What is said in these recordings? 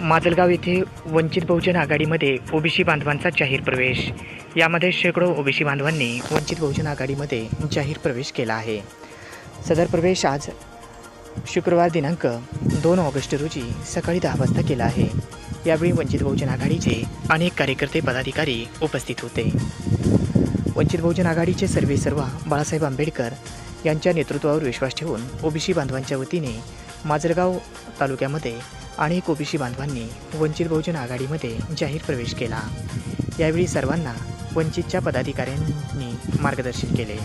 माजलगाव येथे वंचित बहुजन आघाडीमध्ये ओबीसी बांधवांचा जाहीर प्रवेश. यामध्ये शेकडो ओबीसी बांधवांनी वंचित बहुजन आघाडीमध्ये जाहीर प्रवेश केला आहे. सदर प्रवेश आज शुक्रवार दिनांक दोन ऑगस्ट रोजी सकाळी दहा वाजता केला आहे. यावेळी वंचित बहुजन आघाडीचे अनेक कार्यकर्ते पदाधिकारी उपस्थित होते. वंचित बहुजन आघाडीचे सर्वे सर्वा बाळासाहेब आंबेडकर यांच्या नेतृत्वावर विश्वास ठेवून ओबीसी बांधवांच्या वतीने माजलगाव तालुक्यामध्ये अनेक ओबीसी बांधवांनी वंचित बहुजन आघाडीमध्ये जाहीर प्रवेश केला. यावेळी सर्वांना वंचितच्या पदाधिकाऱ्यांनी मार्गदर्शन केले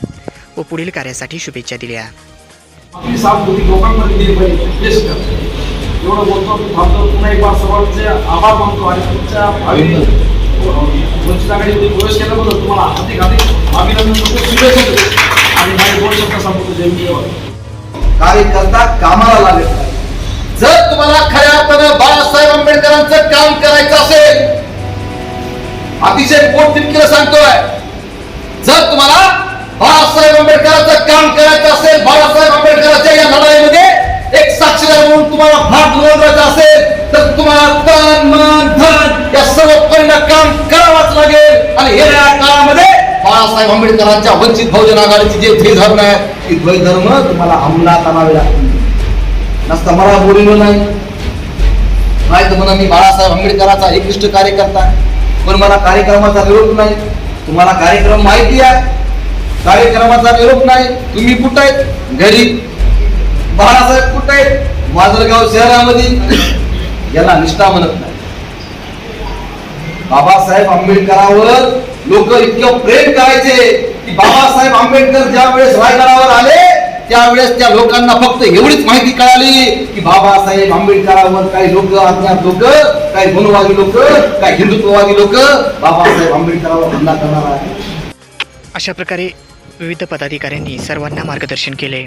व पुढील कार्यासाठी शुभेच्छा दिल्या. आपली सहानुभूती लोकांमध्ये दिली पाहिजे. बेस्ट एवढं बोलतो मी थांबतो. पुन्हा एक बार सर्वांचे आभार मानतो आणि तुमच्या भावी वंचित आघाडीमध्ये प्रवेश केल्याबद्दल तुम्हाला हार्दिक हार्दिक अभिनंदन करतो. शुभेच्छा देतो. आणि माझे दोन शब्द सांगतो जय भीम कार्यकर्ता कामाला लागत नाही. जर पोट तिरकीला सांगतोय. जर तुम्हाला बाळासाहेब आंबेडकरांचं काम करायचं असेल बाळासाहेब आंबेडकरांच्या या लढाईमध्ये एक साक्षीदार म्हणून तुम्हाला भाग नोंदवायचा असेल तर तुम्हाला तन मन धन या सर्व परिणाम काम करावाच लागेल. आणि या काळामध्ये बाळासाहेब आंबेडकरांच्या वंचित बहुजन आघाडीची जे ध्येय धर्म आहे ती ध्येय धर्म तुम्हाला अंमलात आणावे लागतील. नसता मला बोललो नाही. नाही तर म्हणा मी बाळासाहेब आंबेडकरांचा एकनिष्ठ कार्यकर्ता. आहे. पण मला कार्यक्रमाचा निरोप नाही. तुम्हाला कार्यक्रम माहिती आहे. कार्यक्रमाचा निरोप नाही. तुम्ही कुठं आहेत? घरी. बाळासाहेब कुठं आहेत? माजलगाव शहरामध्ये. याला निष्ठा म्हणत नाही. बाबासाहेब आंबेडकरावर लोक इतकं प्रेम करायचे की बाबासाहेब आंबेडकर ज्या वेळेस रायगडावर आले त्यावेळेस त्या लोकांना फक्त एवढीच माहिती कळाली की बाबासाहेब आंबेडकरांवर काही लोक अज्ञात लोक काही गुणवादी लोक काही हिंदुत्ववादी लोक बाबासाहेब आंबेडकरांवर हल्ला करणार आहे अशा प्रकारे विविध पदाधिकाऱ्यांनी सर्वांना मार्गदर्शन केले.